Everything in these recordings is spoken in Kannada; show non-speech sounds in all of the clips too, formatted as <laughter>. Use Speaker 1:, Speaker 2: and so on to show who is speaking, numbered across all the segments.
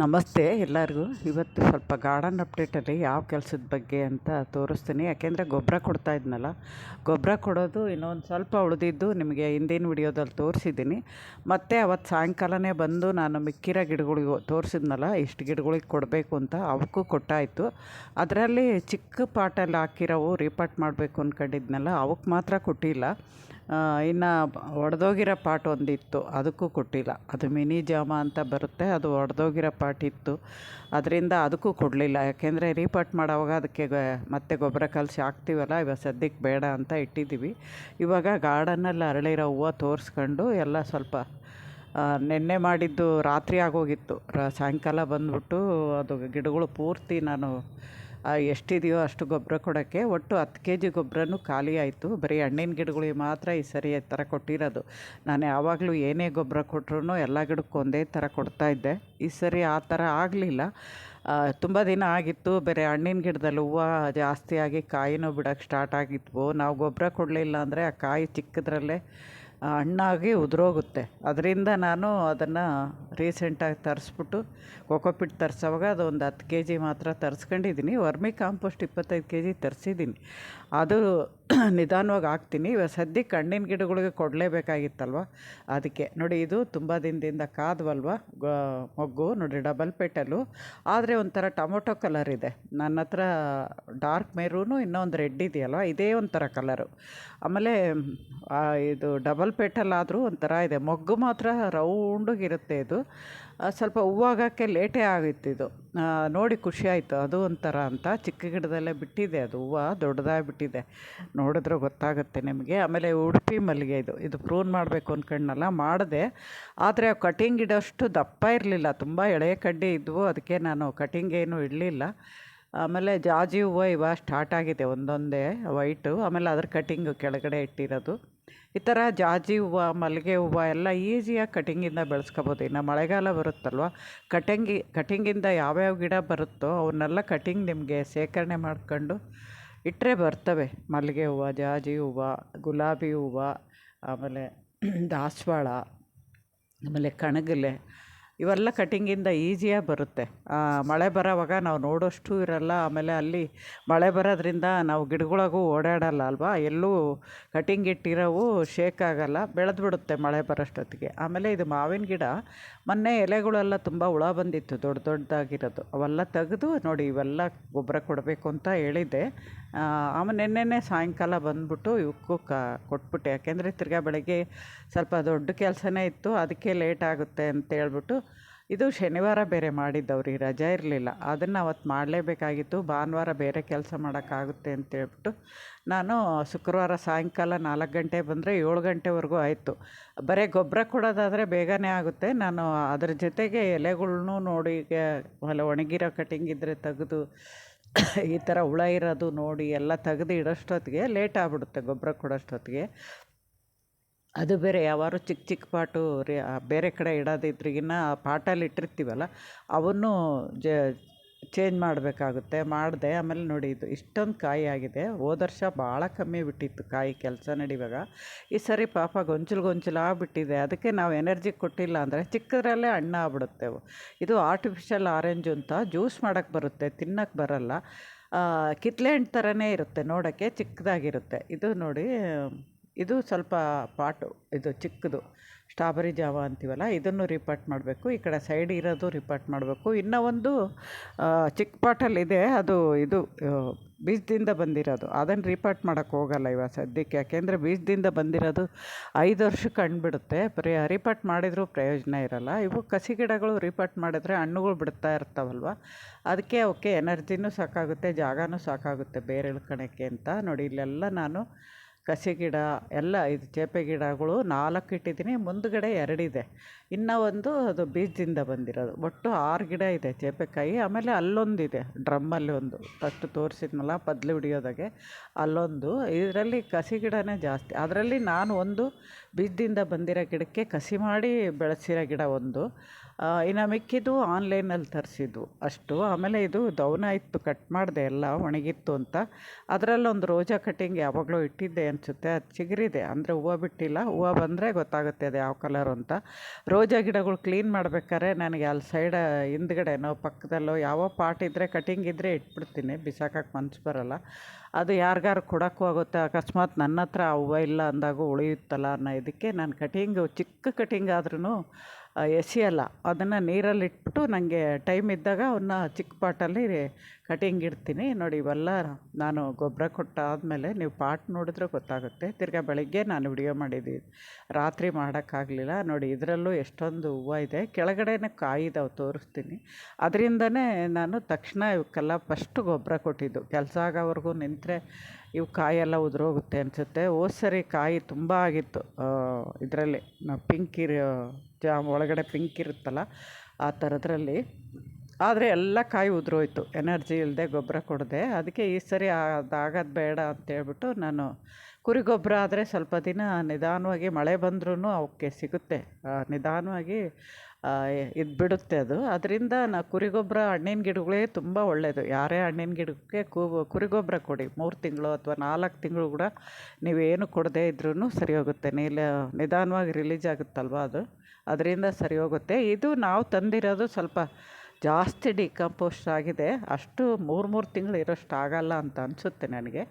Speaker 1: ನಮಸ್ತೆ ಎಲ್ಲರಿಗೂ. ಇವತ್ತು ಸ್ವಲ್ಪ ಗಾರ್ಡನ್ ಅಪ್ಡೇಟಲ್ಲಿ ಯಾವ ಕೆಲಸದ ಬಗ್ಗೆ ಅಂತ ತೋರಿಸ್ತೀನಿ. ಯಾಕೆಂದರೆ ಗೊಬ್ಬರ ಕೊಡ್ತಾ ಇದ್ನಲ್ಲ. ಗೊಬ್ಬರ ಕೊಡೋದು ಇನ್ನೊಂದು ಸ್ವಲ್ಪ ಉಳಿದಿದ್ದು ನಿಮಗೆ ಹಿಂದಿನ ವಿಡಿಯೋದಲ್ಲಿ ತೋರಿಸಿದ್ದೀನಿ. ಮತ್ತು ಅವತ್ತು ಸಾಯಂಕಾಲನೇ ಬಂದು ನಾನು ಮಿಕ್ಕಿರೋ ಗಿಡಗಳಿಗೂ ತೋರಿಸಿದ್ನಲ್ಲ, ಇಷ್ಟು ಗಿಡಗಳಿಗೆ ಕೊಡಬೇಕು ಅಂತ ಅವಕ್ಕೂ ಕೊಟ್ಟಾಯಿತು. ಅದರಲ್ಲಿ ಚಿಕ್ಕ ಪಾಟಲ್ಲಿ ಹಾಕಿರೋವು ರೀಪಾಟ್ ಮಾಡಬೇಕು ಅಂದ್ಕೊಂಡಿದ್ನಲ್ಲ ಅವಕ್ಕೆ ಮಾತ್ರ ಕೊಟ್ಟಿಲ್ಲ. ಇನ್ನು ಒಡೆದೋಗಿರೋ ಪಾಟ್ ಒಂದಿತ್ತು, ಅದಕ್ಕೂ ಕೊಟ್ಟಿಲ್ಲ. ಅದು ಮಿನಿ ಜಾಮ ಅಂತ ಬರುತ್ತೆ, ಅದು ಒಡೆದೋಗಿರೋ ಪಾಟ್ ಇತ್ತು. ಅದರಿಂದ ಅದಕ್ಕೂ ಕೊಡಲಿಲ್ಲ. ಯಾಕೆಂದರೆ ರೀಪಾಟ್ ಮಾಡೋವಾಗ ಅದಕ್ಕೆ ಮತ್ತೆ ಗೊಬ್ಬರ ಕಲಸಿ ಹಾಕ್ತೀವಲ್ಲ, ಇವಾಗ ಸದ್ಯಕ್ಕೆ ಬೇಡ ಅಂತ ಇಟ್ಟಿದ್ದೀವಿ. ಇವಾಗ ಗಾರ್ಡನಲ್ಲಿ ಅರಳಿರೋ ಹೂವು ತೋರಿಸ್ಕೊಂಡು ಎಲ್ಲ ಸ್ವಲ್ಪ ನೆನ್ನೆ ಮಾಡಿದ್ದು ರಾತ್ರಿ ಆಗೋಗಿತ್ತು. ರ, ಸಾಯಂಕಾಲ ಬಂದ್ಬಿಟ್ಟು ಅದು ಗಿಡಗಳು ಪೂರ್ತಿ ನಾನು ಎಷ್ಟಿದೆಯೋ ಅಷ್ಟು ಗೊಬ್ಬರ ಕೊಡೋಕ್ಕೆ ಒಟ್ಟು ಹತ್ತು ಕೆ ಜಿ ಗೊಬ್ಬರನೂ ಖಾಲಿ ಆಯಿತು. ಬರೀ ಹಣ್ಣಿನ ಗಿಡಗಳಿಗೆ ಮಾತ್ರ ಈ ಸರಿ ಥರ ಕೊಟ್ಟಿರೋದು. ನಾನು ಯಾವಾಗಲೂ ಏನೇ ಗೊಬ್ಬರ ಕೊಟ್ರೂ ಎಲ್ಲ ಗಿಡಕ್ಕೂ ಒಂದೇ ಥರ ಕೊಡ್ತಾಯಿದ್ದೆ ಈ ಸರಿ ಆ ಥರ ಆಗಲಿಲ್ಲ. ತುಂಬ ದಿನ ಆಗಿತ್ತು. ಬೇರೆ ಹಣ್ಣಿನ ಗಿಡದಲ್ಲಿ ಹೂವು ಜಾಸ್ತಿಯಾಗಿ ಕಾಯಿನೂ ಬಿಡೋಕ್ಕೆ ಸ್ಟಾರ್ಟ್ ಆಗಿದ್ವು. ನಾವು ಗೊಬ್ಬರ ಕೊಡಲಿಲ್ಲ ಅಂದರೆ ಆ ಕಾಯಿ ಚಿಕ್ಕದ್ರಲ್ಲೇ ಹಣ್ಣಾಗಿ ಉದುರೋಗುತ್ತೆ. ಅದರಿಂದ ನಾನು ಅದನ್ನು ರೀಸೆಂಟಾಗಿ ತರಿಸ್ಬಿಟ್ಟು ಕೊಕೊಪಿಟ್ ತರಿಸೋವಾಗ ಒಂದು ಹತ್ತು ಕೆ ಜಿ ಮಾತ್ರ ತರಿಸ್ಕೊಂಡಿದ್ದೀನಿ ವರ್ಮಿ ಕಾಂಪೋಸ್ಟ್ ಇಪ್ಪತ್ತೈದು ಕೆ ಜಿ ತರಿಸಿದ್ದೀನಿ ಅದು <clears throat> ನಿಧಾನವಾಗಿ ಹಾಕ್ತೀನಿ. ಇವಾಗ ಸದ್ಯಕ್ಕೆ ಹಣ್ಣಿನ ಗಿಡಗಳಿಗೆ ಕೊಡಲೇಬೇಕಾಗಿತ್ತಲ್ವ? ಅದಕ್ಕೆ ನೋಡಿ ಇದು ತುಂಬ ದಿನದಿಂದ ಕಾದ್ವಲ್ವ? ಮೊಗ್ಗು, ನೋಡಿ ಡಬಲ್ ಪೇಟಲು ಆದರೆ ಒಂಥರ ಟೊಮೊಟೊ ಕಲರ್ ಇದೆ. ನನ್ನ ಹತ್ರ ಡಾರ್ಕ್ ಮೆರೂನು ಇನ್ನೊಂದು ರೆಡ್ ಇದೆಯಲ್ವ? ಇದೇ ಒಂಥರ ಕಲರು ಆಮೇಲೆ ಇದು ಡಬಲ್ ಪೇಟಲ್ಲಾದರೂ ಒಂಥರ ಇದೆ. ಮೊಗ್ಗು ಮಾತ್ರ ರೌಂಡಗಿರುತ್ತೆ ಇದು. ಸ್ವಲ್ಪ ಹೂವಾಗೋಕ್ಕೆ ಲೇಟೇ ಆಗಿತ್ತು ಇದು. ನೋಡಿ ಖುಷಿಯಾಯಿತು ಅದು ಒಂಥರ ಅಂತ. ಚಿಕ್ಕ ಗಿಡದಲ್ಲೇ ಬಿಟ್ಟಿದೆ ಅದು ಹೂವು ದೊಡ್ಡದಾಗಿ ಬಿಟ್ಟಿದೆ ನೋಡಿದ್ರೆ ಗೊತ್ತಾಗುತ್ತೆ ನಿಮಗೆ. ಆಮೇಲೆ ಉಡುಪಿ ಮಲ್ಲಿಗೆ ಇದು. ಇದು ಪ್ರೂನ್ ಮಾಡಬೇಕು ಅಂದ್ಕೊಂಡ್ನಲ್ಲ ಮಾಡಿದೆ. ಆದರೆ ಕಟಿಂಗ್ ಇಡೋಷ್ಟು ದಪ್ಪ ಇರಲಿಲ್ಲ. ತುಂಬ ಎಳೆ ಕಡ್ಡಿ ಇದ್ವು. ಅದಕ್ಕೆ ನಾನು ಕಟಿಂಗ್ ಏನು ಇಡಲಿಲ್ಲ. ಆಮೇಲೆ ಜಾಜಿ ಹೂವು ಇವಾಗ ಸ್ಟಾರ್ಟ್ ಆಗಿದೆ ಒಂದೊಂದೇ ವೈಟು. ಆಮೇಲೆ ಅದ್ರ ಕಟಿಂಗು ಕೆಳಗಡೆ ಇಟ್ಟಿರೋದು. ಈ ಥರ ಜಾಜಿ ಹೂವು, ಮಲ್ಲಿಗೆ ಹೂವು ಎಲ್ಲ ಈಸಿಯಾಗಿ ಕಟಿಂಗಿಂದ ಬೆಳೆಸ್ಕೋಬೋದು. ಇನ್ನು ಮಳೆಗಾಲ ಬರುತ್ತಲ್ವ? ಕಟಿಂಗಿ, ಕಟಿಂಗಿಂದ ಯಾವ್ಯಾವ ಗಿಡ ಬರುತ್ತೋ ಅವನ್ನೆಲ್ಲ ಕಟಿಂಗ್ ನಿಮಗೆ ಶೇಖರಣೆ ಮಾಡ್ಕೊಂಡು ಇಟ್ಟರೆ ಬರ್ತವೆ. ಮಲ್ಲಿಗೆ ಹೂವು, ಜಾಜಿ ಹೂವು, ಗುಲಾಬಿ ಹೂವು, ಆಮೇಲೆ ದಾಸವಾಳ, ಆಮೇಲೆ ಕಣಗಿಲೆ ಇವೆಲ್ಲ ಕಟಿಂಗಿಂದ ಈಸಿಯಾಗಿ ಬರುತ್ತೆ. ಮಳೆ ಬರೋವಾಗ ನಾವು ನೋಡೋಷ್ಟು ಇರಲ್ಲ, ಆಮೇಲೆ ಅಲ್ಲಿ ಮಳೆ ಬರೋದ್ರಿಂದ ನಾವು ಗಿಡಗಳಿಗೂ ಓಡಾಡಲ್ಲ ಅಲ್ವಾ? ಎಲ್ಲೂ ಕಟಿಂಗ್ ಇಟ್ಟಿರೋವು ಶೇಕ್ ಆಗೋಲ್ಲ ಬೆಳೆದ್ಬಿಡುತ್ತೆ ಮಳೆ ಬರೋಷ್ಟೊತ್ತಿಗೆ. ಆಮೇಲೆ ಇದು ಮಾವಿನ ಗಿಡ, ಮೊನ್ನೆ ಎಲೆಗಳೆಲ್ಲ ತುಂಬ ಹುಳ ಬಂದಿತ್ತು, ದೊಡ್ಡ ದೊಡ್ಡದಾಗಿರೋದು. ಅವೆಲ್ಲ ತೆಗೆದು ನೋಡಿ, ಇವೆಲ್ಲ ಗೊಬ್ಬರ ಕೊಡಬೇಕು ಅಂತ ಹೇಳಿದ್ದೆ. ಆಮೇಲೆ ನೆನ್ನೆನೇ ಸಾಯಂಕಾಲ ಬಂದ್ಬಿಟ್ಟು ಇವಕ್ಕೂ ಕ, ಕೊಟ್ಬಿಟ್ಟೆ. ಯಾಕೆಂದರೆ ತಿರ್ಗಾ ಬೆಳಗ್ಗೆ ಸ್ವಲ್ಪ ದೊಡ್ಡ ಕೆಲಸನೇ ಇತ್ತು, ಅದಕ್ಕೆ ಲೇಟ್ ಆಗುತ್ತೆ ಅಂತ ಹೇಳ್ಬಿಟ್ಟು ಇದು ಶನಿವಾರ ಬೇರೆ ಮಾಡಿದ್ದವ್ರಿ ರಜೆ ಇರಲಿಲ್ಲ. ಅದನ್ನು ಅವತ್ತು ಮಾಡಲೇಬೇಕಾಗಿತ್ತು. ಭಾನುವಾರ ಬೇರೆ ಕೆಲಸ ಮಾಡೋಕ್ಕಾಗುತ್ತೆ ಅಂತೇಳ್ಬಿಟ್ಟು ನಾನು ಶುಕ್ರವಾರ ಸಾಯಂಕಾಲ ನಾಲ್ಕು ಗಂಟೆ ಬಂದರೆ ಏಳು ಗಂಟೆವರೆಗೂ ಆಯಿತು. ಬರೀ ಗೊಬ್ಬರ ಕೊಡೋದಾದರೆ ಬೇಗನೆ ಆಗುತ್ತೆ. ನಾನು ಅದ್ರ ಜೊತೆಗೆ ಎಲೆಗಳ್ನೂ ನೋಡಿ ಹೊಲ ಒಣಗಿರೋ ಕಟಿಂಗ್ ಇದ್ದರೆ ತೆಗೆದು, ಈ ಥರ ಹುಳ ಇರೋದು ನೋಡಿ ಎಲ್ಲ ತೆಗೆದು ಇಡೋಷ್ಟೊತ್ತಿಗೆ ಲೇಟ್ ಆಗ್ಬಿಡುತ್ತೆ ಗೊಬ್ಬರ ಕೊಡೋಷ್ಟೊತ್ತಿಗೆ. ಅದು ಬೇರೆ, ಯಾವಾರು ಚಿಕ್ಕ ಚಿಕ್ಕ ಪಾಟು ರೆ ಬೇರೆ ಕಡೆ ಇಡೋದಿದ್ರಿಗಿನ್ನ ಪಾಟಲ್ಲಿ ಇಟ್ಟಿರ್ತೀವಲ್ಲ, ಅವನ್ನು ಚೇಂಜ್ ಮಾಡಬೇಕಾಗುತ್ತೆ, ಮಾಡಿದೆ. ಆಮೇಲೆ ನೋಡಿ, ಇದು ಇಷ್ಟೊಂದು ಕಾಯಿ ಆಗಿದೆ. ಹೋದ ವರ್ಷ ಭಾಳ ಕಮ್ಮಿ ಬಿಟ್ಟಿತ್ತು ಕಾಯಿ ಕೆಲಸ ನಡೀವಾಗ. ಈ ಸರಿ ಪಾಪ ಗೊಂಚಲು ಗೊಂಚಲು ಆಗಿಬಿಟ್ಟಿದೆ. ಅದಕ್ಕೆ ನಾವು ಎನರ್ಜಿ ಕೊಟ್ಟಿಲ್ಲ ಅಂದರೆ ಚಿಕ್ಕದ್ರಲ್ಲೇ ಹಣ್ಣು ಆಗ್ಬಿಡುತ್ತೆ ಇದು ಆರ್ಟಿಫಿಷಿಯಲ್ ಆರೆಂಜು ಅಂತ ಜ್ಯೂಸ್ ಮಾಡೋಕ್ಕೆ ಬರುತ್ತೆ ತಿನ್ನೋಕ್ಕೆ ಬರಲ್ಲ. ಕಿತ್ಲೆ ಹಣ್ಣು ಥರನೇ ಇರುತ್ತೆ ನೋಡೋಕ್ಕೆ, ಚಿಕ್ಕದಾಗಿರುತ್ತೆ. ಇದು ನೋಡಿ ಇದು ಸ್ವಲ್ಪ ಪಾಟು, ಇದು ಚಿಕ್ಕದು. ಸ್ಟ್ರಾಬೆರಿ ಜಾವ ಅಂತೀವಲ್ಲ, ಇದನ್ನು ರಿಪಾಟ್ ಮಾಡಬೇಕು. ಈ ಕಡೆ ಸೈಡ್ ಇರೋದು ರಿಪಾಟ್ ಮಾಡಬೇಕು. ಇನ್ನೂ ಒಂದು ಚಿಕ್ಕ ಪಾಟಲ್ಲಿದೆ ಅದು, ಇದು ಬೀಜದಿಂದ ಬಂದಿರೋದು. ಅದನ್ನು ರಿಪಾಟ್ ಮಾಡೋಕ್ಕೆ ಹೋಗಲ್ಲ ಇವಾಗ ಸದ್ಯಕ್ಕೆ. ಯಾಕೆಂದರೆ ಬೀಜದಿಂದ ಬಂದಿರೋದು ಐದು ವರ್ಷಕ್ಕೆ ಹಣ್ಣು ಬಿಡುತ್ತೆ. ಪ್ರೇ ರಿಪಾಟ್ ಮಾಡಿದರೂ ಪ್ರಯೋಜನ ಇರಲ್ಲ. ಇವು ಕಸಿ ಗಿಡಗಳು ರಿಪಾಟ್ ಮಾಡಿದ್ರೆ ಹಣ್ಣುಗಳು ಬಿಡ್ತಾ ಇರ್ತಾವಲ್ವ? ಅದಕ್ಕೆ ಅವಕ್ಕೆ ಎನರ್ಜಿನೂ ಸಾಕಾಗುತ್ತೆ, ಜಾಗನೂ ಸಾಕಾಗುತ್ತೆ ಬೇರೆ ಇಳ್ಕೊಳಕ್ಕೆ ಅಂತ. ನೋಡಿ, ಇಲ್ಲೆಲ್ಲ ನಾನು ಕಸಿ ಗಿಡ ಎಲ್ಲ ಇದು ಚೇಪೆ ಗಿಡಗಳು ನಾಲ್ಕು ಇಟ್ಟಿದ್ದೀನಿ. ಮುಂದುಗಡೆ ಎರಡಿದೆ ಇನ್ನೂ ಒಂದು ಅದು ಬೀಜದಿಂದ ಬಂದಿರೋದು. ಒಟ್ಟು ಆರು ಗಿಡ ಇದೆ ಚೇಪೆಕಾಯಿ. ಆಮೇಲೆ ಅಲ್ಲೊಂದಿದೆ ಡ್ರಮ್ಮಲ್ಲಿ ಒಂದು. ಫಸ್ಟು ತೋರಿಸಿದ್ನಲ್ಲ, ಪದ್ಲು ಹಿಡಿಯೋದಾಗೆ. ಅಲ್ಲೊಂದು. ಇದರಲ್ಲಿ ಕಸಿ ಗಿಡನೇ ಜಾಸ್ತಿ. ಅದರಲ್ಲಿ ನಾನು ಒಂದು ಬೀಜದಿಂದ ಬಂದಿರೋ ಗಿಡಕ್ಕೆ ಕಸಿ ಮಾಡಿ ಬೆಳೆಸಿರೋ ಗಿಡ ಒಂದು. ಇನ್ನು ಮಿಕ್ಕಿದ್ದು ಆನ್ಲೈನಲ್ಲಿ ತರಿಸಿದ್ದು ಅಷ್ಟು. ಆಮೇಲೆ ಇದು ದೌನ ಇತ್ತು, ಕಟ್ ಮಾಡಿದೆ ಎಲ್ಲ ಒಣಗಿತ್ತು ಅಂತ. ಅದರಲ್ಲೊಂದು ರೋಜಾ ಕಟ್ಟಿಂಗ್ ಯಾವಾಗಲೂ ಇಟ್ಟಿದ್ದೆ ಅನಿಸುತ್ತೆ. ಅದು ಚಿಗುರಿದೆ. ಅಂದರೆ ಹೂವು ಬಿಟ್ಟಿಲ್ಲ. ಹೂವು ಬಂದರೆ ಗೊತ್ತಾಗುತ್ತೆ ಅದು ಯಾವ ಕಲರು ಅಂತ. ರೋಜಾ ಗಿಡಗಳು ಕ್ಲೀನ್ ಮಾಡ್ಬೇಕಾದ್ರೆ ನನಗೆ ಅಲ್ಲಿ ಸೈಡ ಹಿಂದ್ಗಡೆನೋ ಪಕ್ಕದಲ್ಲೋ ಯಾವ ಪಾಟ್ ಇದ್ದರೆ ಕಟಿಂಗ್ ಇದ್ದರೆ ಇಟ್ಬಿಡ್ತೀನಿ. ಬಿಸಾಕಕ್ಕೆ ಮನ್ಸು ಬರೋಲ್ಲ. ಅದು ಯಾರಿಗಾರು ಕೊಡೋಕ್ಕೂ ಆಗುತ್ತೆ. ಅಕಸ್ಮಾತ್ ನನ್ನ ಹತ್ರ ಹೂವು ಇಲ್ಲ ಅಂದಾಗ ಉಳಿಯುತ್ತಲ್ಲ ಅನ್ನೋ ಇದಕ್ಕೆ ನಾನು ಕಟಿಂಗು ಚಿಕ್ಕ ಕಟಿಂಗ್ ಆದ್ರೂ ಎಸೆಯಲ್ಲ ಅದನ್ನು ನೀರಲ್ಲಿಟ್ಬಿಟ್ಟು ನನಗೆ ಟೈಮ್ ಇದ್ದಾಗ ಅವನ್ನ ಚಿಕ್ಕ ಪಾಟಲ್ಲಿ ಕಟಿಂಗ್ ಇಡ್ತೀನಿ. ನೋಡಿ, ಇವೆಲ್ಲ ನಾನು ಗೊಬ್ಬರ ಕೊಟ್ಟಾದಮೇಲೆ ನೀವು ಪಾಟ್ ನೋಡಿದ್ರೆ ಗೊತ್ತಾಗುತ್ತೆ. ತಿರ್ಗಾ ಬೆಳಗ್ಗೆ ನಾನು ವಿಡಿಯೋ ಮಾಡಿದ್ದೀನಿ ರಾತ್ರಿ ಮಾಡೋಕ್ಕಾಗಲಿಲ್ಲ. ನೋಡಿ, ಇದರಲ್ಲೂ ಎಷ್ಟೊಂದು ಹೂವು ಇದೆ. ಕೆಳಗಡೆನೇ ಕಾಯಿ ಇದಾವೆ ತೋರಿಸ್ತೀನಿ. ಅದರಿಂದನೇ ನಾನು ತಕ್ಷಣ ಇವಕ್ಕೆಲ್ಲ ಫಸ್ಟ್ ಗೊಬ್ಬರ ಕೊಟ್ಟಿದ್ದು. ಕೆಲಸ ಆಗೋವರೆಗೂ ನಿಂತರೆ ಇವು ಕಾಯೆಲ್ಲ ಉದುರೋಗುತ್ತೆ ಅನಿಸುತ್ತೆ. ಹೋದ ಸರಿ ಕಾಯಿ ತುಂಬ ಆಗಿತ್ತು. ಇದರಲ್ಲಿ ಪಿಂಕ್ ಇರೋ ಜಾಮ್ ಒಳಗಡೆ ಪಿಂಕ್ ಇರುತ್ತಲ್ಲ, ಆ ಥರದ್ರಲ್ಲಿ. ಆದರೆ ಎಲ್ಲ ಕಾಯಿ ಉದುರೋಯ್ತು. ಎನರ್ಜಿ ಇಲ್ಲದೆ ಗೊಬ್ಬರ ಕೊಡದೆ. ಅದಕ್ಕೆ ಈ ಸರಿ ಅದಾಗೋದು ಬೇಡ ಅಂತೇಳ್ಬಿಟ್ಟು ನಾನು ಕುರಿ ಗೊಬ್ಬರ ಆದರೆ ಸ್ವಲ್ಪ ದಿನ ನಿಧಾನವಾಗಿ ಮಳೆ ಬಂದ್ರೂ ಅವಕ್ಕೆ ಸಿಗುತ್ತೆ. ನಿಧಾನವಾಗಿ ಇದು ಬಿಡುತ್ತೆ ಅದು. ಅದರಿಂದ ನಾ ಕುರಿ ಗೊಬ್ಬರ ಹಣ್ಣಿನ ಗಿಡಗಳೇ ತುಂಬ ಒಳ್ಳೆಯದು ಯಾರೇ ಹಣ್ಣಿನ ಗಿಡಕ್ಕೆ ಕುರಿ ಗೊಬ್ಬರ ಕೊಡಿ. ಮೂರು ತಿಂಗಳು ಅಥವಾ ನಾಲ್ಕು ತಿಂಗಳು ಕೂಡ ನೀವೇನು ಕೊಡದೇ ಇದ್ರೂ ಸರಿ ಹೋಗುತ್ತೆ. ನೀಲ, ನಿಧಾನವಾಗಿ ರಿಲೀಸ್ ಆಗುತ್ತಲ್ವ ಅದು? ಅದರಿಂದ ಸರಿ ಹೋಗುತ್ತೆ. ಇದು ನಾವು ತಂದಿರೋದು ಸ್ವಲ್ಪ ಜಾಸ್ತಿ ಡಿಕಂಪೋಸ್ಟ್ ಆಗಿದೆ. ಅಷ್ಟು ಮೂರು ಮೂರು ತಿಂಗಳು ಇರೋಷ್ಟು ಆಗೋಲ್ಲ ಅಂತ ಅನಿಸುತ್ತೆ ನನಗೆ.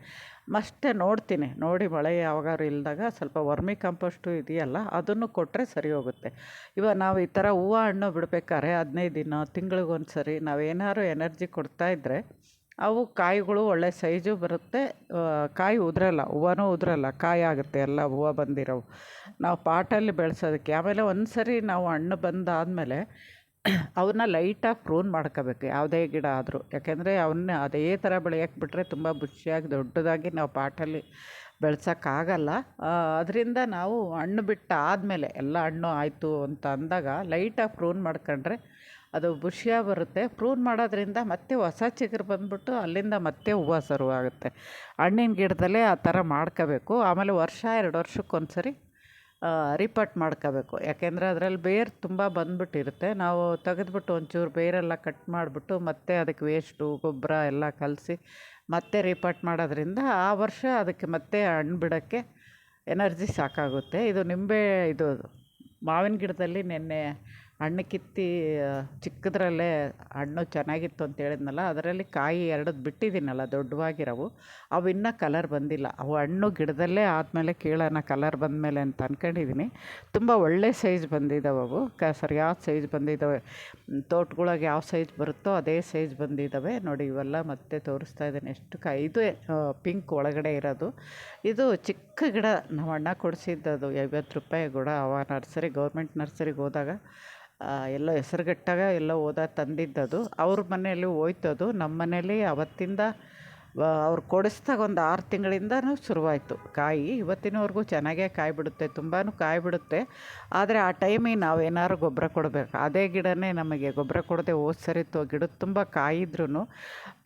Speaker 1: ಮತ್ತೆ ನೋಡ್ತೀನಿ. ನೋಡಿ ಮಳೆ ಯಾವಾಗಾದ್ರು ಇಲ್ಲದಾಗ ಸ್ವಲ್ಪ ವರ್ಮಿ ಕಂಪೋಸ್ಟು ಇದೆಯಲ್ಲ, ಅದನ್ನು ಕೊಟ್ಟರೆ ಸರಿ ಹೋಗುತ್ತೆ. ಇವಾಗ ನಾವು ಈ ಥರ ಹೂವು ಹಣ್ಣು ಬಿಡಬೇಕಾದ್ರೆ ಹದಿನೈದು ದಿನ ತಿಂಗಳಿಗೊಂದು ಸರಿ ನಾವೇನಾದ್ರು ಎನರ್ಜಿ ಕೊಡ್ತಾಯಿದ್ರೆ ಅವು ಕಾಯಿಗಳು ಒಳ್ಳೆ ಸೈಜು ಬರುತ್ತೆ. ಕಾಯಿ ಉದುರಲ್ಲ, ಹೂವನೂ ಉದುರಲ್ಲ, ಕಾಯಿ ಆಗುತ್ತೆ ಎಲ್ಲ ಹೂವು ಬಂದಿರೋವು. ನಾವು ಪಾಟಲ್ಲಿ ಬೆಳೆಸೋದಕ್ಕೆ. ಆಮೇಲೆ ಒಂದು ಸರಿ ನಾವು ಹಣ್ಣು ಬಂದಾದಮೇಲೆ ಅವನ್ನ ಲೈಟಾಗಿ ಪ್ರೂನ್ ಮಾಡ್ಕೋಬೇಕು, ಯಾವುದೇ ಗಿಡ ಆದರೂ. ಯಾಕೆಂದರೆ ಅವನ್ನ ಅದೇ ಥರ ಬೆಳೆಯೋಕೆ ಬಿಟ್ಟರೆ ತುಂಬ ಬುಷಿಯಾಗಿ ದೊಡ್ಡದಾಗಿ ನಾವು ಪಾಟಲ್ಲಿ ಬೆಳ್ಸೋಕ್ಕಾಗಲ್ಲ. ಅದರಿಂದ ನಾವು ಹಣ್ಣು ಬಿಟ್ಟು ಆದಮೇಲೆ, ಎಲ್ಲ ಹಣ್ಣು ಆಯಿತು ಅಂತ ಅಂದಾಗ ಲೈಟಾಗಿ ಪ್ರೂನ್ ಮಾಡ್ಕೊಂಡ್ರೆ ಅದು ಬುಷಿಯಾಗಿ ಬರುತ್ತೆ. ಪ್ರೂನ್ ಮಾಡೋದ್ರಿಂದ ಮತ್ತೆ ಹೊಸ ಚಿಗುರು ಬಂದ್ಬಿಟ್ಟು ಅಲ್ಲಿಂದ ಮತ್ತೆ ಹೂವು ಶುರುವಾಗುತ್ತೆ. ಹಣ್ಣಿನ ಗಿಡದಲ್ಲೇ ಆ ಥರ ಮಾಡ್ಕೋಬೇಕು. ಆಮೇಲೆ ವರ್ಷ, ಎರಡು ವರ್ಷಕ್ಕೊಂದು ರಿಪಟ್ ಮಾಡ್ಕೋಬೇಕು. ಯಾಕೆಂದರೆ ಅದರಲ್ಲಿ ಬೇರು ತುಂಬ ಬಂದ್ಬಿಟ್ಟಿರುತ್ತೆ. ನಾವು ತೆಗೆದ್ಬಿಟ್ಟು ಒಂಚೂರು ಬೇರೆಲ್ಲ ಕಟ್ ಮಾಡಿಬಿಟ್ಟು ಮತ್ತೆ ಅದಕ್ಕೆ ವೇಸ್ಟು ಗೊಬ್ಬರ ಎಲ್ಲ ಕಲಸಿ ಮತ್ತೆ ರಿಪಟ್ ಮಾಡೋದ್ರಿಂದ ಆ ವರ್ಷ ಅದಕ್ಕೆ ಮತ್ತೆ ಹಣ್ಣು ಬಿಡೋಕ್ಕೆ ಎನರ್ಜಿ ಸಾಕಾಗುತ್ತೆ. ಇದು ನಿಂಬೆ, ಇದು ಮಾವಿನ ಗಿಡದಲ್ಲಿ ನಿನ್ನೆ ಹಣ್ಣು ಕಿತ್ತಿ ಚಿಕ್ಕದ್ರಲ್ಲೇ ಹಣ್ಣು ಚೆನ್ನಾಗಿತ್ತು ಅಂತ ಹೇಳಿದ್ನಲ್ಲ, ಅದರಲ್ಲಿ ಕಾಯಿ ಎರಡು ಬಿಟ್ಟಿದ್ದೀನಲ್ಲ, ದೊಡ್ಡವಾಗಿರೋವು, ಅವು ಇನ್ನೂ ಕಲರ್ ಬಂದಿಲ್ಲ. ಅವು ಹಣ್ಣು ಗಿಡದಲ್ಲೇ ಆದಮೇಲೆ ಕೀಳೋಣ ಕಲರ್ ಬಂದಮೇಲೆ ಅಂತ ಅಂದ್ಕೊಂಡಿದ್ದೀನಿ ತುಂಬ ಒಳ್ಳೆ ಸೈಜ್ ಬಂದಿದ್ದಾವೆ ಅವು, ಕ ಸರಿಯಾದ ಸೈಜ್ ಬಂದಿದ್ದಾವೆ ತೋಟಗಳಿಗೆ ಯಾವ ಸೈಜ್ ಬರುತ್ತೋ ಅದೇ ಸೈಜ್ ಬಂದಿದ್ದಾವೆ ನೋಡಿ ಇವೆಲ್ಲ ಮತ್ತೆ ತೋರಿಸ್ತಾ ಇದ್ದೀನಿ. ಎಷ್ಟು ಕಾಯಿ ಇದು ಪಿಂಕ್ ಒಳಗಡೆ ಇರೋದು. ಇದು ಚಿಕ್ಕ ಗಿಡ ನಮ್ಮ ಅಣ್ಣ ಕೊಡಿಸಿದ್ದದು, ಐವತ್ತು ರೂಪಾಯಿ ಕೂಡ ಅವ ನರ್ಸರಿ, ಗೌರ್ಮೆಂಟ್ ನರ್ಸರಿಗೆ ಹೋದಾಗ. ಎಲ್ಲೋ ಹೆಸರುಗಟ್ಟಾಗ ಎಲ್ಲ ಹೋದಾಗ ತಂದಿದ್ದದು. ಅವ್ರ ಮನೆಯಲ್ಲಿ ಹೋಯ್ತದು. ನಮ್ಮ ಮನೇಲಿ ಅವತ್ತಿಂದ ಅವ್ರು ಕೊಡಿಸ್ದಾಗ ಒಂದು ಆರು ತಿಂಗಳಿಂದನೂ ಶುರುವಾಯಿತು. ಕಾಯಿ ಇವತ್ತಿನವರೆಗೂ ಚೆನ್ನಾಗೇ ಕಾಯಿ ಬಿಡುತ್ತೆ ತುಂಬಾ ಕಾಯಿ ಬಿಡುತ್ತೆ ಆದರೆ ಆ ಟೈಮಿಗೆ ನಾವು ಏನಾದ್ರು ಗೊಬ್ಬರ ಕೊಡಬೇಕು. ಅದೇ ಗಿಡನೇ ನಮಗೆ ಗೊಬ್ಬರ ಕೊಡದೆ ಹೋದ ಸರಿ ತೊ, ಗಿಡದ ತುಂಬ ಕಾಯಿದ್ರೂ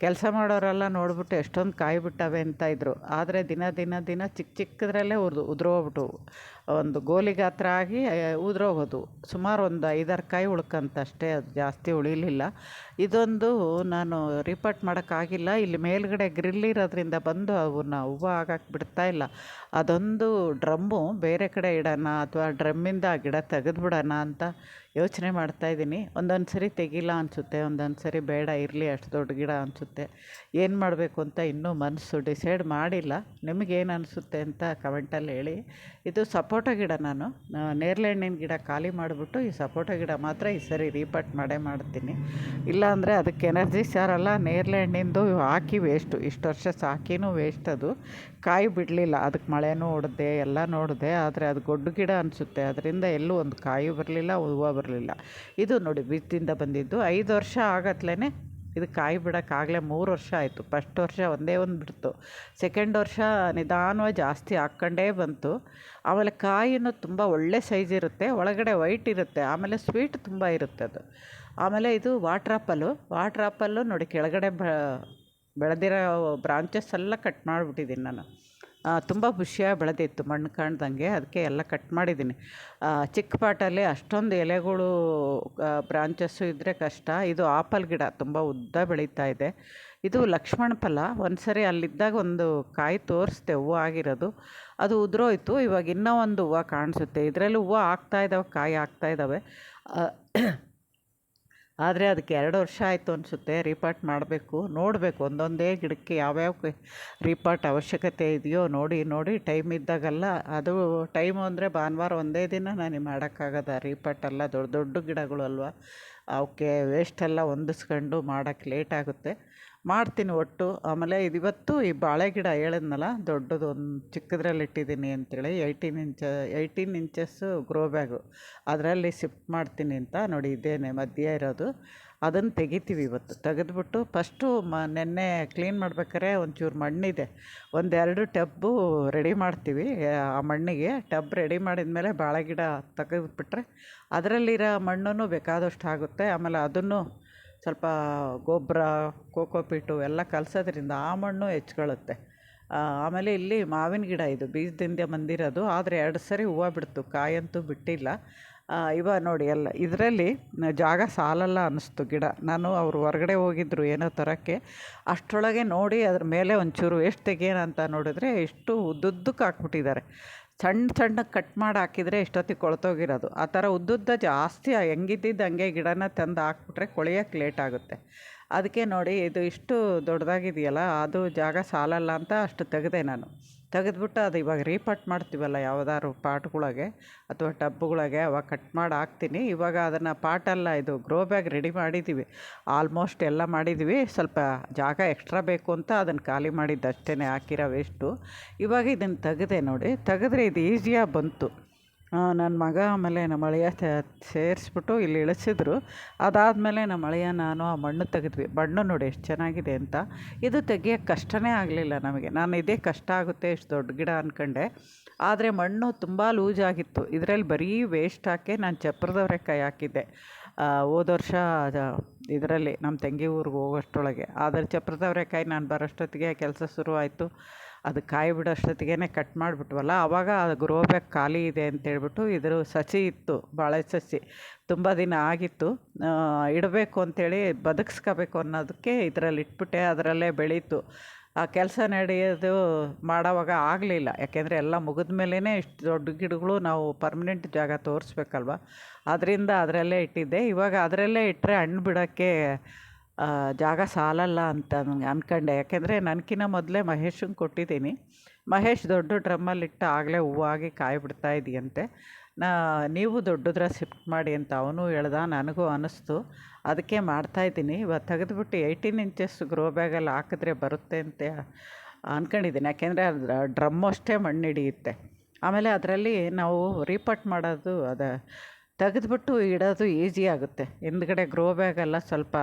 Speaker 1: ಕೆಲಸ ಮಾಡೋರೆಲ್ಲ ನೋಡಿಬಿಟ್ಟು ಎಷ್ಟೊಂದು ಕಾಯಿ ಬಿಟ್ಟವೆ ಅಂತ ಇದ್ದರು ಆದರೆ ದಿನ ದಿನ ದಿನ ಚಿಕ್ಕ ಚಿಕ್ಕದ್ರಲ್ಲೇ ಉರ್ದು, ಉದುರೋಗ್ಬಿಟ್ಟು ಒಂದು ಗೋಲಿ ಗಾತ್ರ ಆಗಿ ಉದುರೋಗೋದು. ಸುಮಾರು ಒಂದು ಐದಾರು ಕಾಯಿ ಉಳ್ಕಂತಷ್ಟೇ, ಅದು ಜಾಸ್ತಿ ಉಳಿಲಿಲ್ಲ. ಇದೊಂದು ನಾನು ರಿಪೋರ್ಟ್ ಮಾಡೋಕ್ಕಾಗಿಲ್ಲ. ಇಲ್ಲಿ ಮೇಲ್ಗಡೆ ಗ್ರಿಲ್ ಇರೋದ್ರಿಂದ ಬಂದು ಅವನ್ನ ಹೂವು ಆಗಕ್ಕೆ ಬಿಡ್ತಾ ಇಲ್ಲ. ಅದೊಂದು ಡ್ರಮ್ಮು ಬೇರೆ ಕಡೆ ಇಡೋಣ ಅಥವಾ ಡ್ರಮ್ಮಿಂದ ಆ ಗಿಡ ತೆಗೆದ್ಬಿಡೋಣ ಅಂತ ಯೋಚನೆ ಮಾಡ್ತಾಯಿದ್ದೀನಿ ಒಂದೊಂದು ಸರಿ ತೆಗಿಲ್ಲ ಅನಿಸುತ್ತೆ ಒಂದೊಂದು ಸರಿ ಬೇಡ, ಇರಲಿ, ಅಷ್ಟು ದೊಡ್ಡ ಗಿಡ ಅನಿಸುತ್ತೆ. ಏನು ಮಾಡಬೇಕು ಅಂತ ಇನ್ನೂ ಮನಸ್ಸು ಡಿಸೈಡ್ ಮಾಡಿಲ್ಲ. ನಿಮಗೇನು ಅನಿಸುತ್ತೆ ಅಂತ ಕಮೆಂಟಲ್ಲಿ ಹೇಳಿ. ಇದು ಸಪೋಟ ಗಿಡ ನಾನು. ನೇರಳೆ ಹಣ್ಣಿನ ಗಿಡ ಖಾಲಿ ಮಾಡಿಬಿಟ್ಟು ಈ ಸಪೋಟ ಗಿಡ ಮಾತ್ರ ಈ ಸರಿ ರೀಪಟ್ ಮಾಡೇ ಮಾಡ್ತೀನಿ. ಇಲ್ಲಾಂದರೆ ಅದಕ್ಕೆ ಎನರ್ಜಿ ಸಾರಲ್ಲ. ನೇರಳೆ ಹಣ್ಣಿಂದು ಹಾಕಿ ವೇಸ್ಟು ಇಷ್ಟು ವರ್ಷ ಸಾಕಿನೂ ವೇಸ್ಟ್ ಅದು. ಕಾಯಿ ಬಿಡಲಿಲ್ಲ. ಅದಕ್ಕೆ ಮಳೆನೂ ಹೊಡೆದೆ ಎಲ್ಲ ನೋಡಿದೆ ಆದರೆ ಅದು ಗೊಡ್ಡು ಗಿಡ ಅನಿಸುತ್ತೆ. ಅದರಿಂದ ಎಲ್ಲೂ ಒಂದು ಕಾಯಿ ಬರಲಿಲ್ಲ, ಹೂವು ಬರಲಿಲ್ಲ. ಇದು ನೋಡಿ ಬೀಜದಿಂದ ಬಂದಿದ್ದು. ಐದು ವರ್ಷ ಆಗತ್ಲೇ ಇದು ಕಾಯಿ ಬಿಡೋಕ್ಕಾಗಲೇ ಮೂರು ವರ್ಷ ಆಯಿತು. ಫಸ್ಟ್ ವರ್ಷ ಒಂದೇ ಒಂದು ಬಿಡ್ತು. ಸೆಕೆಂಡ್ ವರ್ಷ ನಿಧಾನವಾಗಿ ಜಾಸ್ತಿ ಹಾಕ್ಕೊಂಡೇ ಬಂತು. ಆಮೇಲೆ ಕಾಯಿನೂ ತುಂಬ ಒಳ್ಳೆ ಸೈಜ್ ಇರುತ್ತೆ. ಒಳಗಡೆ ವೈಟ್ ಇರುತ್ತೆ. ಆಮೇಲೆ ಸ್ವೀಟ್ ತುಂಬ ಇರುತ್ತೆ ಅದು. ಆಮೇಲೆ ಇದು ವಾಟ್ರ್ ಆಪಲ್ಲು. ವಾಟ್ರ್ ಆಪಲ್ಲು ನೋಡಿ ಕೆಳಗಡೆ ಬೆಳೆದಿರೋ ಬ್ರಾಂಚಸ್ ಎಲ್ಲ ಕಟ್ ಮಾಡಿಬಿಟ್ಟಿದ್ದೀನಿ ನಾನು. ತುಂಬ ಖುಷಿಯಾಗಿ ಬೆಳೆದಿತ್ತು ಮಣ್ಣು ಕಾಣ್ದಂಗೆ. ಅದಕ್ಕೆ ಎಲ್ಲ ಕಟ್ ಮಾಡಿದ್ದೀನಿ ಚಿಕ್ಕ ಪಾಟಲ್ಲಿ ಅಷ್ಟೊಂದು ಎಲೆಗಳು ಬ್ರಾಂಚಸ್ಸು ಇದ್ದರೆ ಕಷ್ಟ. ಇದು ಆಪಲ್ ಗಿಡ ತುಂಬ ಉದ್ದ ಬೆಳೀತಾ ಇದೆ. ಇದು ಲಕ್ಷ್ಮಣ ಫಲ. ಒಂದು ಸರಿ ಅಲ್ಲಿದ್ದಾಗ ಒಂದು ಕಾಯಿ ತೋರಿಸ್ದೆ, ಹೂವು ಆಗಿರೋದು. ಅದು ಉದುರೋಯ್ತು. ಇವಾಗ ಇನ್ನೂ ಒಂದು ಹೂವು ಕಾಣಿಸುತ್ತೆ. ಇದರಲ್ಲಿ ಹೂವು ಆಗ್ತಾ ಇದ್ದಾವೆ ಕಾಯಿ ಆಗ್ತಾ ಇದ್ದಾವೆ ಆದರೆ ಅದಕ್ಕೆ ಎರಡು ವರ್ಷ ಆಯಿತು ಅನಿಸುತ್ತೆ ರೀಪಾಟ್ ಮಾಡಬೇಕು, ನೋಡಬೇಕು ಒಂದೊಂದೇ ಗಿಡಕ್ಕೆ ಯಾವ್ಯಾವ ರೀಪಾಟ್ ಅವಶ್ಯಕತೆ ಇದೆಯೋ ನೋಡಿ ನೋಡಿ ಟೈಮ್ ಇದ್ದಾಗೆಲ್ಲ ಅದು ಟೈಮು ಅಂದರೆ ಭಾನುವಾರ ಒಂದೇ ದಿನ ನನಗೆ ಮಾಡೋಕ್ಕಾಗದ ರೀಪಾಟೆಲ್ಲ ದೊಡ್ಡ ದೊಡ್ಡ ಗಿಡಗಳು ಅಲ್ವಾ ಅವಕ್ಕೆ ವೇಸ್ಟೆಲ್ಲ ಹೊಂದಿಸ್ಕೊಂಡು ಮಾಡೋಕ್ಕೆ ಲೇಟ್ ಆಗುತ್ತೆ. ಮಾಡ್ತೀನಿ ಒಟ್ಟು. ಆಮೇಲೆ ಇದು ಇವತ್ತು ಈ ಬಾಳೆ ಗಿಡ ಹೇಳಿದ್ನಲ್ಲ, ದೊಡ್ಡದು ಒಂದು ಚಿಕ್ಕದ್ರಲ್ಲಿ ಇಟ್ಟಿದ್ದೀನಿ ಅಂತೇಳಿ eighteen inch eighteen inches grow bag ಅದರಲ್ಲಿ ಶಿಫ್ಟ್ ಮಾಡ್ತೀನಿ ಅಂತ ನೋಡಿ ಇದೇನೆ ಮಧ್ಯ ಇರೋದು. ಅದನ್ನು ತೆಗಿತೀವಿ ಇವತ್ತು. ತೆಗೆದ್ಬಿಟ್ಟು ಫಸ್ಟು ಮ, ನೆನ್ನೆ ಕ್ಲೀನ್ ಮಾಡ್ಬೇಕಾದ್ರೆ ಒಂಚೂರು ಮಣ್ಣಿದೆ. ಒಂದೆರಡು ಟಬ್ಬು ರೆಡಿ ಮಾಡ್ತೀವಿ. ಆ ಮಣ್ಣಿಗೆ ಟಬ್ ರೆಡಿ ಮಾಡಿದ ಮೇಲೆ ಬಾಳೆ ಗಿಡ ತೆಗೆದುಬಿಟ್ರೆ ಅದರಲ್ಲಿರೋ ಮಣ್ಣು ಬೇಕಾದಷ್ಟು ಆಗುತ್ತೆ. ಆಮೇಲೆ ಅದನ್ನು ಸ್ವಲ್ಪ ಗೊಬ್ಬರ ಕೋಕೋಪೀಟು ಎಲ್ಲ ಕಲಸೋದ್ರಿಂದ ಆ ಮಣ್ಣು ಹೆಚ್ಕೊಳ್ಳುತ್ತೆ. ಆಮೇಲೆ ಇಲ್ಲಿ ಮಾವಿನ ಗಿಡ ಇದು ಬೀಜದಿಂದ ಬಂದಿರೋದು. ಆದರೆ ಎರಡು ಸರಿ ಹೂವು ಬಿಡ್ತು, ಕಾಯಂತೂ ಬಿಟ್ಟಿಲ್ಲ. ಇವ ನೋಡಿ ಎಲ್ಲ, ಇದರಲ್ಲಿ ಜಾಗ ಸಾಲಲ್ಲ ಅನ್ನಿಸ್ತು ಗಿಡ. ನಾನು ಅವರು ಹೊರಗಡೆ ಹೋಗಿದ್ದರು ಏನೋ ತರೋಕ್ಕೆ. ಅಷ್ಟರೊಳಗೆ ನೋಡಿ ಅದ್ರ ಮೇಲೆ ಒಂಚೂರು ಎಷ್ಟು ತೆಗಿಯೋಣ ಅಂತ ನೋಡಿದ್ರೆ ಎಷ್ಟು ಉದ್ದುದ್ದಕ್ಕೆ ಹಾಕ್ಬಿಟ್ಟಿದ್ದಾರೆ. ಸಣ್ಣ ಸಣ್ಣಗೆ ಕಟ್ ಮಾಡಿ ಹಾಕಿದರೆ ಇಷ್ಟೊತ್ತಿಗೆ ಕೊಳ್ತೋಗಿರೋದು. ಆ ಥರ ಉದ್ದುದ್ದ ಜಾಸ್ತಿ ಹೆಂಗಿದ್ದಿದ್ದು ಹಂಗೆ ಗಿಡನ ತಂದು ಹಾಕ್ಬಿಟ್ರೆ ಕೊಳೆಯೋಕ್ಕೆ ಲೇಟ್ ಆಗುತ್ತೆ. ಅದಕ್ಕೆ ನೋಡಿ ಇದು ಇಷ್ಟು ದೊಡ್ಡದಾಗಿದೆಯಲ್ಲ, ಅದು ಜಾಗ ಸಾಲಲ್ಲ ಅಂತ ಅಷ್ಟು ತೆಗೆದೆ ನಾನು. ತೆಗೆದ್ಬಿಟ್ಟು ಅದು ಇವಾಗ ರೀಪಟ್ ಮಾಡ್ತೀವಲ್ಲ ಯಾವ್ದಾದ್ರು ಪಾಟ್ಗಳಿಗೆ ಅಥವಾ ಟಬ್ಗಳಿಗೆ, ಅವಾಗ ಕಟ್ ಮಾಡಿ ಹಾಕ್ತೀನಿ. ಇವಾಗ ಅದನ್ನು ಪಾಟಲ್ಲ ಇದು ಗ್ರೋ ಬ್ಯಾಗ್ ರೆಡಿ ಮಾಡಿದ್ದೀವಿ ಆಲ್ಮೋಸ್ಟ್ ಎಲ್ಲ ಮಾಡಿದ್ದೀವಿ ಸ್ವಲ್ಪ ಜಾಗ ಎಕ್ಸ್ಟ್ರಾ ಬೇಕು ಅಂತ ಅದನ್ನು ಖಾಲಿ ಮಾಡಿದ್ದು ಅಷ್ಟೇ ಹಾಕಿರೋ ವೇಸ್ಟು ಇವಾಗ ಇದನ್ನು ತೆಗೆದೆ ನೋಡಿ. ತೆಗೆದ್ರೆ ಇದು ಈಸಿಯಾಗಿ ಬಂತು. ನನ್ನ ಮಗ ಆಮೇಲೆ ನಮ್ಮ ಅಳಿಯ ಸೇರಿಸ್ಬಿಟ್ಟು ಇಲ್ಲಿ ಇಳಿಸಿದ್ರು. ಅದಾದಮೇಲೆ ನಮ್ಮ ಅಳಿಯ ನಾನು ಆ ಮಣ್ಣು ತೆಗೆದ್ವಿ. ಮಣ್ಣು ನೋಡಿ ಎಷ್ಟು ಚೆನ್ನಾಗಿದೆ ಅಂತ. ಇದು ತೆಗಿಯೋಕ್ಕೆ ಕಷ್ಟವೇ ಆಗಲಿಲ್ಲ ನಮಗೆ. ನಾನು ಇದೇ ಕಷ್ಟ ಆಗುತ್ತೆ, ಇಷ್ಟು ದೊಡ್ಡ ಗಿಡ ಅಂದ್ಕೊಂಡೆ ಆದರೆ ಮಣ್ಣು ತುಂಬ ಲೂಸಾಗಿತ್ತು ಇದರಲ್ಲಿ ಬರೀ ವೇಸ್ಟ್ ಹಾಕಿ ನಾನು ಚಪ್ರದವರೆಕಾಯಿ ಹಾಕಿದ್ದೆ. ಹೋದ ವರ್ಷ ಇದರಲ್ಲಿ ನಮ್ಮ ತಂಗಿ ಊರಿಗೆ ಹೋಗೋಷ್ಟರೊಳಗೆ. ಆದರೆ ಚಪ್ರದವರೆಕಾಯಿ ನಾನು ಬರೋಷ್ಟೊತ್ತಿಗೆ ಕೆಲಸ ಶುರುವಾಯಿತು. ಅದು ಕಾಯಿ ಬಿಡೋಷ್ಟೊತ್ತಿಗೆ ಕಟ್ ಮಾಡಿಬಿಟ್ವಲ್ಲ ಆವಾಗ ಅದು ಗ್ರೋ ಬ್ಯಾಗ್ ಖಾಲಿ ಇದೆ ಅಂತೇಳ್ಬಿಟ್ಟು ಇದ್ರ ಸಸಿ ಇತ್ತು, ಬಾಳೆ ಸಸಿ. ತುಂಬ ದಿನ ಆಗಿತ್ತು. ಇಡಬೇಕು ಅಂಥೇಳಿ ಬದುಕಿಸ್ಕೋಬೇಕು ಅನ್ನೋದಕ್ಕೆ ಇದರಲ್ಲಿ ಇಟ್ಬಿಟ್ಟೆ, ಅದರಲ್ಲೇ ಬೆಳೀತು. ಆ ಕೆಲಸ ನಡೆಯೋದು ಮಾಡೋವಾಗ ಆಗಲಿಲ್ಲ. ಯಾಕೆಂದರೆ ಎಲ್ಲ ಮುಗಿದ ಮೇಲೇ ಇಷ್ಟು ದೊಡ್ಡ ಗಿಡಗಳು ನಾವು ಪರ್ಮನೆಂಟ್ ಜಾಗ ತೋರಿಸ್ಬೇಕಲ್ವ? ಅದರಿಂದ ಅದರಲ್ಲೇ ಇಟ್ಟಿದ್ದೆ. ಇವಾಗ ಅದರಲ್ಲೇ ಇಟ್ಟರೆ ಹಣ್ಣು ಬಿಡೋಕ್ಕೆ ಜಾಗ ಸಾಲಲ್ಲ ಅಂತ ಅಂದ್ಕೊಂಡೆ ಯಾಕೆಂದರೆ ನನಗಿನ್ನ ಮೊದಲೇ ಮಹೇಶಂಗೆ ಕೊಟ್ಟಿದ್ದೀನಿ. ಮಹೇಶ್ ದೊಡ್ಡ ಡ್ರಮ್ಮಲ್ಲಿಟ್ಟು ಆಗಲೇ ಹೂವಾಗಿ ಕಾಯಿ ಬಿಡ್ತಾ ಇದೆಯಂತೆ. ನಾ, ನೀವು ದೊಡ್ಡದ್ರ ಶಿಫ್ಟ್ ಮಾಡಿ ಅಂತ ಅವನು ಹೇಳ್ದ, ನನಗೂ ಅನ್ನಿಸ್ತು ಅದಕ್ಕೆ ಮಾಡ್ತಾಯಿದ್ದೀನಿ ಇವಾಗ ತೆಗೆದುಬಿಟ್ಟು ಏಯ್ಟೀನ್ ಇಂಚಸ್ ಗ್ರೋ ಬ್ಯಾಗಲ್ಲಿ ಹಾಕಿದ್ರೆ ಬರುತ್ತೆ ಅಂತ ಅಂದ್ಕೊಂಡಿದ್ದೀನಿ ಯಾಕೆಂದರೆ ಡ್ರಮ್ ಅಷ್ಟೇ ಮಣ್ಣು ಹಿಡಿಯುತ್ತೆ ಆಮೇಲೆ ಅದರಲ್ಲಿ ನಾವು ರೀಪಟ್ ಮಾಡೋದು ಅದು ತೆಗೆದ್ಬಿಟ್ಟು ಇಡೋದು ಈಸಿ ಆಗುತ್ತೆ. ಹಿಂದ್ಗಡೆ ಗ್ರೋ ಬ್ಯಾಗೆಲ್ಲ ಸ್ವಲ್ಪ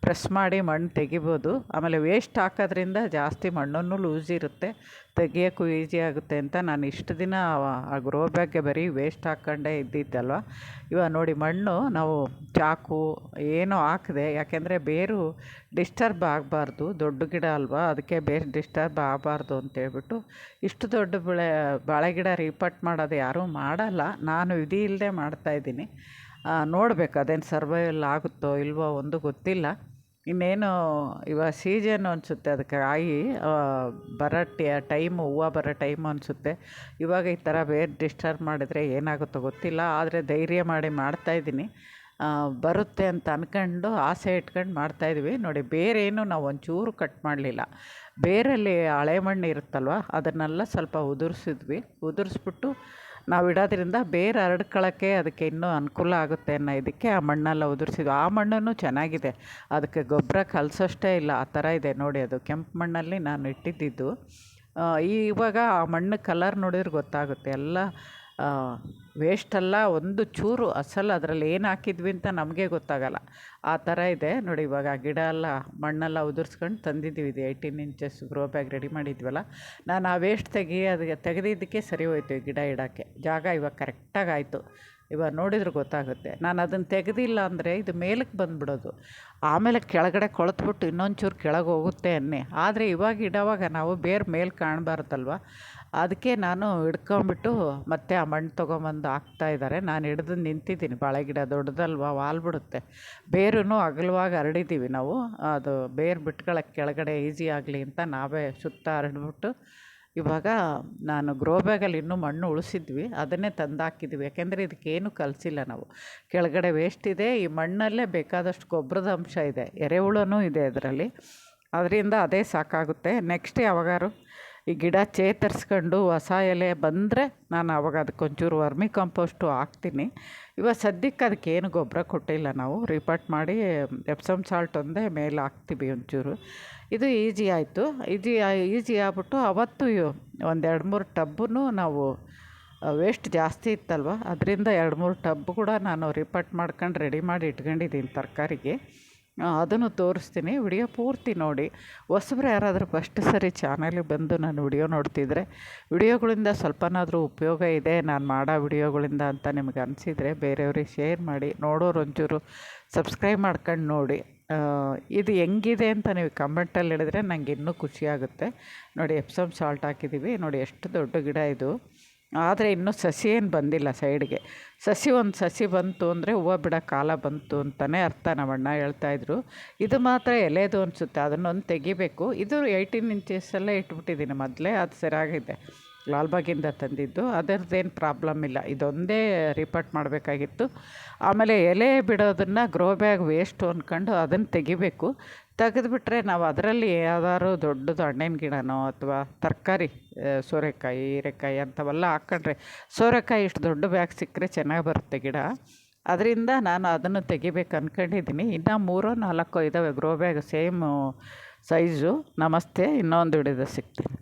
Speaker 1: ಪ್ರೆಸ್ ಮಾಡಿ ಮಣ್ಣು ತೆಗಿಬೋದು. ಆಮೇಲೆ ವೇಸ್ಟ್ ಹಾಕೋದ್ರಿಂದ ಜಾಸ್ತಿ ಮಣ್ಣನ್ನು ಲೂಸ್ ಇರುತ್ತೆ. ತೆಗಿಯೋಕ್ಕೂ ಈಸಿ ಆಗುತ್ತೆ ಅಂತ ನಾನು ಇಷ್ಟು ದಿನ ಆ ಗ್ರೋ ಬ್ಯಾಗ್ಗೆ ಬರೀ ವೇಸ್ಟ್ ಹಾಕ್ಕೊಂಡೇ ಇದ್ದಿದ್ದಲ್ವ? ಇವಾಗ ನೋಡಿ ಮಣ್ಣು, ನಾವು ಚಾಕು ಏನೂ ಹಾಕದೆ. ಯಾಕೆಂದರೆ ಬೇರು ಡಿಸ್ಟರ್ಬ್ ಆಗಬಾರ್ದು. ದೊಡ್ಡ ಗಿಡ ಅಲ್ವಾ? ಅದಕ್ಕೆ ಬೇರು ಡಿಸ್ಟರ್ಬ್ ಆಗಬಾರ್ದು ಅಂತೇಳ್ಬಿಟ್ಟು ಇಷ್ಟು ದೊಡ್ಡ ಬೆಳೆ, ಬಾಳೆ ಗಿಡ ರೀಪಟ್ ಮಾಡೋದು ಯಾರೂ ಮಾಡಲ್ಲ. ನಾನು ವಿಧಿ ಇಲ್ಲದೆ ಮಾಡ್ತಾಯಿದ್ದೀನಿ ನೋಡಬೇಕು ಅದೇನು ಸರ್ವೈವಲ್ ಆಗುತ್ತೋ ಇಲ್ವೋ ಒಂದು ಗೊತ್ತಿಲ್ಲ. ಇನ್ನೇನು ಇವಾಗ ಸೀಸನ್ ಅನಿಸುತ್ತೆ ಅದಕ್ಕೆ ಕಾಯಿ ಬರೋ ಟೈಮು, ಹೂವು ಬರೋ ಟೈಮು ಅನಿಸುತ್ತೆ. ಇವಾಗ ಈ ಥರ ಬೇರೆ ಡಿಸ್ಟರ್ಬ್ ಮಾಡಿದರೆ ಏನಾಗುತ್ತೋ ಗೊತ್ತಿಲ್ಲ, ಆದರೆ ಧೈರ್ಯ ಮಾಡಿ ಮಾಡ್ತಾಯಿದ್ದೀನಿ ಬರುತ್ತೆ ಅಂತ ಅಂದ್ಕೊಂಡು ಆಸೆ ಇಟ್ಕೊಂಡು ಮಾಡ್ತಾಯಿದ್ವಿ ನೋಡಿ, ಬೇರೇನು ನಾವು ಒಂಚೂರು ಕಟ್ ಮಾಡಲಿಲ್ಲ. ಬೇರಲ್ಲಿ ಹಳೆ ಮಣ್ಣು ಇರುತ್ತಲ್ವ, ಅದನ್ನೆಲ್ಲ ಸ್ವಲ್ಪ ಉದುರಿಸಿದ್ವಿ. ಉದುರಿಸ್ಬಿಟ್ಟು ನಾವು ಇಡೋದ್ರಿಂದ ಬೇರೆ ಹರಡ್ಕೊಳ್ಳೋಕ್ಕೆ ಅದಕ್ಕೆ ಇನ್ನೂ ಅನುಕೂಲ ಆಗುತ್ತೆ ಅನ್ನೋ ಇದಕ್ಕೆ ಆ ಮಣ್ಣೆಲ್ಲ ಉದುರಿಸಿದ್ವಿ. ಆ ಮಣ್ಣನ್ನು ಚೆನ್ನಾಗಿದೆ. ಅದಕ್ಕೆ ಗೊಬ್ಬರ ಕಲಸೋಷ್ಟೇ ಇಲ್ಲ. ಆ ಥರ ಇದೆ ನೋಡಿ ಅದು. ಕೆಂಪು ಮಣ್ಣಲ್ಲಿ ನಾನು ಇಟ್ಟಿದ್ದಿದ್ದು. ಇವಾಗ ಆ ಮಣ್ಣು ಕಲರ್ ನೋಡಿದ್ರೆ ಗೊತ್ತಾಗುತ್ತೆ. ಎಲ್ಲ ವೇಸ್ಟೆಲ್ಲ ಒಂದು ಚೂರು ಅಸಲು ಅದರಲ್ಲಿ ಏನು ಹಾಕಿದ್ವಿ ಅಂತ ನಮಗೆ ಗೊತ್ತಾಗಲ್ಲ. ಆ ಥರ ಇದೆ. ನೋಡಿ ಇವಾಗ ಗಿಡ ಎಲ್ಲ, ಮಣ್ಣೆಲ್ಲ ಉದುರ್ಸ್ಕೊಂಡು ತಂದಿದ್ದೀವಿ ಇದು eighteen inches grow bag ready ಮಾಡಿದ್ವಲ್ಲ. ನಾನು ಆ ವೇಸ್ಟ್ ತೆಗಿ ಅದಕ್ಕೆ ತೆಗೆದಿದ್ದಕ್ಕೆ ಸರಿ ಹೋಯ್ತು ಗಿಡ ಇಡೋಕ್ಕೆ. ಜಾಗ ಇವಾಗ ಕರೆಕ್ಟಾಗಿ ಆಯಿತು. ಇವಾಗ ನೋಡಿದ್ರೆ ಗೊತ್ತಾಗುತ್ತೆ. ನಾನು ಅದನ್ನು ತೆಗೆದಿಲ್ಲ ಅಂದರೆ ಇದು ಮೇಲಕ್ಕೆ ಬಂದುಬಿಡೋದು. ಆಮೇಲೆ ಕೆಳಗಡೆ ಕೊಳೆತ್ಬಿಟ್ಟು ಇನ್ನೊಂಚೂರು ಕೆಳಗೆ ಹೋಗುತ್ತೆ ಅನ್ನೆ. ಆದರೆ ಇವಾಗ ಇಡೋವಾಗ ನಾವು ಬೇರೆ ಮೇಲೆ ಕಾಣಬಾರ್ದಲ್ವ? ಅದಕ್ಕೆ ನಾನು ಹಿಡ್ಕೊಂಬಿಟ್ಟು ಮತ್ತೆ ಆ ಮಣ್ಣು ತೊಗೊಂಬಂದು ಹಾಕ್ತಾ ಇದ್ದಾರೆ. ನಾನು ಹಿಡ್ದು ನಿಂತಿದ್ದೀನಿ. ಬಾಳೆ ಗಿಡ ದೊಡ್ಡದಲ್ವ? ವಾಲ್ಬಿಡುತ್ತೆ ಬೇರೂ ಅಗಲವಾಗಿ ಹರಡಿದ್ದೀವಿ ನಾವು. ಅದು ಬೇರು ಬಿಟ್ಕೊಳಕ್ಕೆ ಕೆಳಗಡೆ ಈಸಿ ಆಗಲಿ ಅಂತ ನಾವೇ ಸುತ್ತ ಹರಡ್ಬಿಟ್ಟು ಇವಾಗ ನಾನು ಗ್ರೋ ಬ್ಯಾಗಲ್ಲಿ ಇನ್ನೂ ಮಣ್ಣು ಉಳಿಸಿದ್ವಿ, ಅದನ್ನೇ ತಂದು ಹಾಕಿದ್ವಿ ಯಾಕೆಂದರೆ ಇದಕ್ಕೇನು ಕಲಿಸಿಲ್ಲ ನಾವು. ಕೆಳಗಡೆ ವೇಸ್ಟ್ ಇದೆ, ಈ ಮಣ್ಣಲ್ಲೇ ಬೇಕಾದಷ್ಟು ಗೊಬ್ಬರದ ಅಂಶ ಇದೆ. ಎರೆಹುಳನೂ ಇದೆ ಅದರಲ್ಲಿ. ಅದರಿಂದ ಅದೇ ಸಾಕಾಗುತ್ತೆ. ನೆಕ್ಸ್ಟ್ ಯಾವಾಗಾರು? ಈ ಗಿಡ ಚೇತರಿಸ್ಕೊಂಡು ಹೊಸ ಎಲೆ ಬಂದರೆ ನಾನು ಅವಾಗ ಅದಕ್ಕೊಂಚೂರು ವರ್ಮಿ ಕಂಪೋಸ್ಟು ಹಾಕ್ತೀನಿ. ಇವಾಗ ಸದ್ಯಕ್ಕೆ ಅದಕ್ಕೇನು ಗೊಬ್ಬರ ಕೊಟ್ಟಿಲ್ಲ ನಾವು. ರಿಪೋರ್ಟ್ ಮಾಡಿ ಎಪ್ಸಮ್ ಸಾಲ್ಟ್ ಒಂದೇ ಮೇಲೆ ಹಾಕ್ತೀವಿ ಒಂಚೂರು. ಇದು ಈಜಿ ಆಯಿತು. ಈಜಿ ಈಜಿ ಆಗ್ಬಿಟ್ಟು ಅವತ್ತು ಒಂದು ಎರಡು ಮೂರು ಟಬ್ಬನ್ನು ನಾವು ವೇಸ್ಟ್ ಜಾಸ್ತಿ ಇತ್ತಲ್ವ? ಅದರಿಂದ ಎರಡು ಮೂರು ಟಬ್ ಕೂಡ ನಾನು ರಿಪೋರ್ಟ್ ಮಾಡ್ಕೊಂಡು ರೆಡಿ ಮಾಡಿ ಇಟ್ಕೊಂಡಿದ್ದೀನಿ ತರಕಾರಿಗೆ. ಅದನ್ನು ತೋರಿಸ್ತೀನಿ. ವಿಡಿಯೋ ಪೂರ್ತಿ ನೋಡಿ. ಹೊಸಬ್ರು ಯಾರಾದರೂ ಫಸ್ಟ್ ಸರಿ ಚಾನಲ್ಗೆ ಬಂದು ನಾನು ವಿಡಿಯೋ ನೋಡ್ತಿದ್ರೆ, ವಿಡಿಯೋಗಳಿಂದ ಸ್ವಲ್ಪನಾದರೂ ಉಪಯೋಗ ಇದೆ, ನಾನು ಮಾಡೋ ವಿಡಿಯೋಗಳಿಂದ ಅಂತ ನಿಮ್ಗೆ ಅನಿಸಿದರೆ ಬೇರೆಯವ್ರಿಗೆ ಶೇರ್ ಮಾಡಿ, ನೋಡೋರು ಒಂಚೂರು ಸಬ್ಸ್ಕ್ರೈಬ್ ಮಾಡ್ಕೊಂಡು ನೋಡಿ. ಇದು ಹೆಂಗಿದೆ ಅಂತ ನೀವು ಕಮೆಂಟಲ್ಲಿ ಹೇಳಿದ್ರೆ ನನಗೆ ಇನ್ನೂ ಖುಷಿಯಾಗುತ್ತೆ ನೋಡಿ ಎಪ್ಸಮ್ ಸಾಲ್ಟ್ ಹಾಕಿದ್ದೀವಿ. ನೋಡಿ, ಎಷ್ಟು ದೊಡ್ಡ ಗಿಡ ಇದು. ಆದರೆ ಇನ್ನೂ ಸಸಿ ಏನು ಬಂದಿಲ್ಲ ಸೈಡ್ಗೆ. ಸಸಿ ಒಂದು ಸಸಿ ಬಂತು ಅಂದರೆ ಹೂವು ಬಿಡೋ ಕಾಲ ಬಂತು ಅಂತಲೇ ಅರ್ಥ ನಮ್ಮ ಅಣ್ಣ ಹೇಳ್ತಾಯಿದ್ರು ಇದು ಮಾತ್ರ ಎಲೆದು ಅನಿಸುತ್ತೆ, ಅದನ್ನೊಂದು ತೆಗಿಬೇಕು. ಇದು ಏಯ್ಟೀನ್ ಇಂಚಸಲ್ಲೇ ಇಟ್ಬಿಟ್ಟಿದ್ದೀನಿ ಮೊದಲೇ, ಅದು ಸರಿಯಾಗಿದೆ ಲಾಲ್ಬಾಗಿಂದ ತಂದಿದ್ದು, ಅದರದ್ದೇನು ಪ್ರಾಬ್ಲಮ್ ಇಲ್ಲ. ಇದೊಂದೇ ರಿಪೋರ್ಟ್ ಮಾಡಬೇಕಾಗಿತ್ತು. ಆಮೇಲೆ ಎಲೆ ಬಿಡೋದನ್ನು ಗ್ರೋ ಬ್ಯಾಗ್ ವೇಸ್ಟು ಅಂದ್ಕೊಂಡು ಅದನ್ನು ತೆಗಿಬೇಕು. ತೆಗೆದುಬಿಟ್ರೆ ನಾವು ಅದರಲ್ಲಿ ಯಾವ್ದಾದ್ರು ದೊಡ್ಡದು ಹಣ್ಣಿನ ಗಿಡನೋ ಅಥವಾ ತರಕಾರಿ ಸೋರೆಕಾಯಿ, ಹೀರೆಕಾಯಿ ಅಂಥವೆಲ್ಲ ಹಾಕ್ಕೊಂಡ್ರೆ ಸೋರೆಕಾಯಿ ಇಷ್ಟು ದೊಡ್ಡ ಬ್ಯಾಗ್ ಸಿಕ್ಕರೆ ಚೆನ್ನಾಗಿ ಬರುತ್ತೆ ಗಿಡ. ಅದರಿಂದ ನಾನು ಅದನ್ನು ತೆಗಿಬೇಕು ಅಂದ್ಕೊಂಡಿದ್ದೀನಿ ಇನ್ನು ಮೂರೋ, ನಾಲ್ಕು ಇದ್ದಾವೆ ಗ್ರೋ ಬ್ಯಾಗ್ ಸೇಮು ಸೈಜು ನಮಸ್ತೆ, ಇನ್ನೊಂದು ಹಿಡಿದು ಸಿಗ್ತೀನಿ.